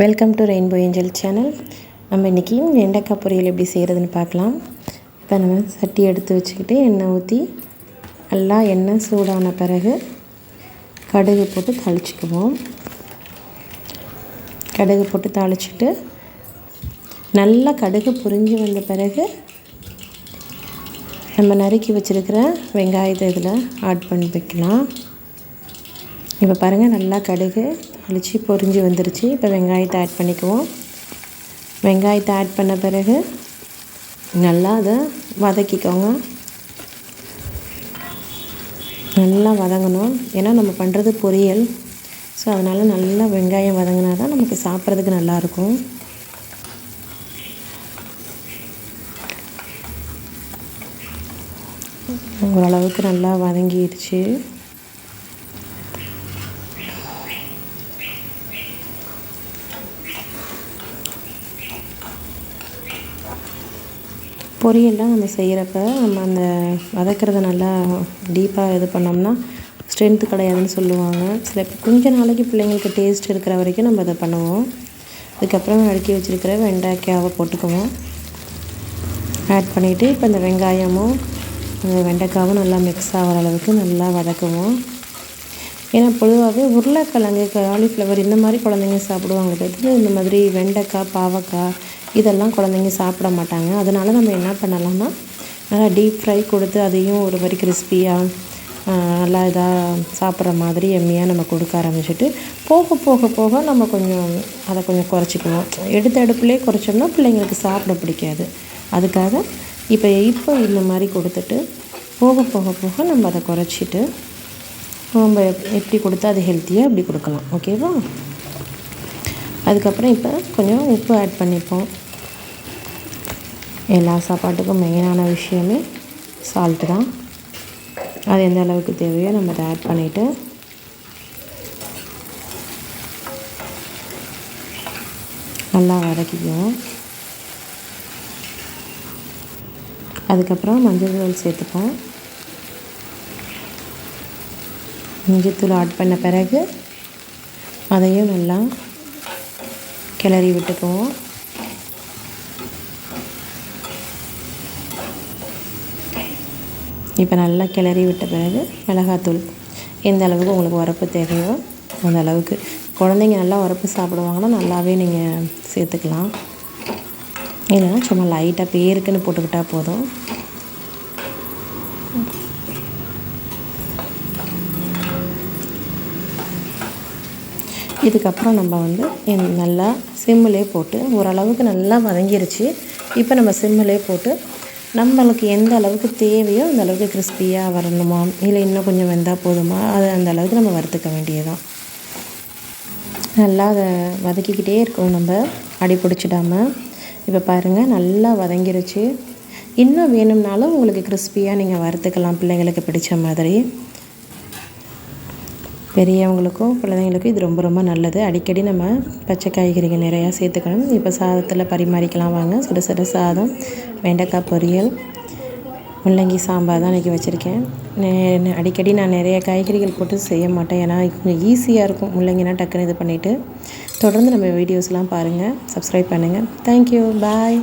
Welcome to rainbow angel channel நம்ம இன்றைக்கி வெண்டைக்காய் பொரியல் எப்படி செய்கிறதுன்னு பார்க்கலாம். இப்போ நம்ம சட்டி எடுத்து வச்சுக்கிட்டு எண்ணெய் ஊற்றி நல்லா எண்ணெய் சூடான பிறகு கடுகு போட்டு தாளிச்சிக்குவோம். கடுகு போட்டு தாளிச்சிட்டு நல்லா கடுகு புரிஞ்சு வந்த பிறகு நம்ம நறுக்கி வச்சுருக்கிற வெங்காயத்தை இதில் ஆட் பண்ணி வைக்கலாம். இப்போ பாருங்கள் நல்லா கடுகு தாளித்து பொரிஞ்சு வந்துருச்சு. இப்போ வெங்காயத்தை ஆட் பண்ணிக்குவோம். வெங்காயத்தை ஆட் பண்ண பிறகு நல்லா அதை வதக்கிக்கோங்க. நல்லா வதங்கணும். ஏன்னா நம்ம பண்ணுறது பொரியல். ஸோ அதனால் நல்லா வெங்காயம் வதங்கினா தான் நமக்கு சாப்பிட்றதுக்கு நல்லாயிருக்கும். ஓரளவுக்கு நல்லா வதங்கிடுச்சு பொரியல்லாம் நம்ம செய்கிறப்ப நம்ம அந்த வதக்கிறத நல்லா டீப்பாக இது பண்ணோம்னா ஸ்ட்ரென்த்து கிடையாதுன்னு சொல்லுவாங்க. சில கொஞ்ச நாளைக்கு பிள்ளைங்களுக்கு டேஸ்ட் இருக்கிற வரைக்கும் நம்ம அதை பண்ணுவோம். அதுக்கப்புறம் அடுக்கி வச்சுருக்கிற வெண்டைக்காவை போட்டுக்குவோம். ஆட் பண்ணிவிட்டு இப்போ இந்த வெங்காயமும் அந்த வெண்டைக்காவும் நல்லா மிக்ஸ் ஆகிற அளவுக்கு நல்லா வதக்குவோம். ஏன்னா பொதுவாகவே உருளைக்கிழங்கு காலிஃப்ளவர் இந்த மாதிரி குழந்தைங்க சாப்பிடுவாங்க. இந்த மாதிரி வெண்டைக்காய் பாவக்காய் இதெல்லாம் குழந்தைங்க சாப்பிட மாட்டாங்க. அதனால் நம்ம என்ன பண்ணலாம்னா நல்லா டீப் ஃப்ரை கொடுத்து அதையும் ஒரு மாதிரி கிறிஸ்பியாக நல்லா இதாக சாப்பிட்ற மாதிரி எம்மியாக நம்ம கொடுக்க ஆரம்பிச்சுட்டு போக போக போக நம்ம கொஞ்சம் அதை கொஞ்சம் குறைச்சிக்குவோம். எடுத்த அடுப்புலேயே குறைச்சோம்னா பிள்ளைங்களுக்கு சாப்பிட பிடிக்காது. அதுக்காக இப்போ இப்போ இந்த மாதிரி கொடுத்துட்டு போக போக போக நம்ம அதை குறைச்சிட்டு நம்ம எப்படி கொடுத்தா அது ஹெல்த்தியாக அப்படி கொடுக்கலாம். ஓகேவா அதுக்கப்புறம் இப்போ கொஞ்சம் உப்பு ஆட் பண்ணிப்போம். எல்லா சாப்பாட்டுக்கும் மெயினான விஷயமே சால்ட்டு தான். அது எந்த அளவுக்கு தேவையோ நம்ம அதை ஆட் பண்ணிவிட்டு நல்லா வதக்கிக்குவோம். அதுக்கப்புறம் மஞ்சள் தூள் சேர்த்துப்போம். மஞ்சத்தூள் ஆட் பண்ண பிறகு அதையும் நல்லா கிளறி விட்டுக்குவோம். இப்போ நல்லா கிளறி விட்ட பிறகு மிளகாத்தூள். எந்த அளவுக்கு உங்களுக்கு உரப்பு தேவையோ அந்த அளவுக்கு. குழந்தைங்க நல்லா உரப்பு சாப்பிடுவாங்கன்னா நல்லாவே நீங்கள் சேர்த்துக்கலாம். இல்லைன்னா சும்மா லைட்டாக பேருக்குன்னு போட்டுக்கிட்டால் போதும். இதுக்கப்புறம் நம்ம வந்து நல்லா சிம்மிலே போட்டு ஓரளவுக்கு நல்லா வதங்கிருச்சு. இப்போ நம்ம சிம்மிலே போட்டு நம்மளுக்கு எந்த அளவுக்கு தேவையோ அந்த அளவுக்கு கிறிஸ்பியாக வரணுமா? இல்லை இன்னும் கொஞ்சம் வெந்தால் போதுமா? அது அந்த அளவுக்கு நம்ம வறுத்துக்க வேண்டியதுதான். நல்லா அதை வதக்கிக்கிட்டே இருக்கோம் நம்ம. அடி பிடிச்சிடாமல் இப்போ பாருங்கள் நல்லா வதங்கிருச்சு. இன்னும் வேணும்னாலும் உங்களுக்கு கிறிஸ்பியாக நீங்கள் வறுத்துக்கலாம். பிள்ளைங்களுக்கு பிடிச்ச மாதிரி. பெரியவங்களுக்கும் குழந்தைங்களுக்கும் இது ரொம்ப ரொம்ப நல்லது. அடிக்கடி நம்ம பச்சை காய்கறிகள் நிறையா சேர்த்துக்கணும். இப்போ சாதத்தில் பரிமாறிக்கலாம் வாங்க. சுட சுட சாதம் வெண்டைக்காய் பொரியல் முள்ளங்கி சாம்பார் தான் இன்றைக்கி வச்சுருக்கேன். அடிக்கடி நான் நிறைய காய்கறிகள் போட்டு செய்ய மாட்டேன். ஏன்னா கொஞ்சம் ஈஸியாக இருக்கும். முள்ளங்கினா டக்குன்னு இது பண்ணிவிட்டு தொடர்ந்து நம்ம வீடியோஸ்லாம் பாருங்கள் சப்ஸ்கிரைப் பண்ணுங்கள் தேங்க்யூ பாய்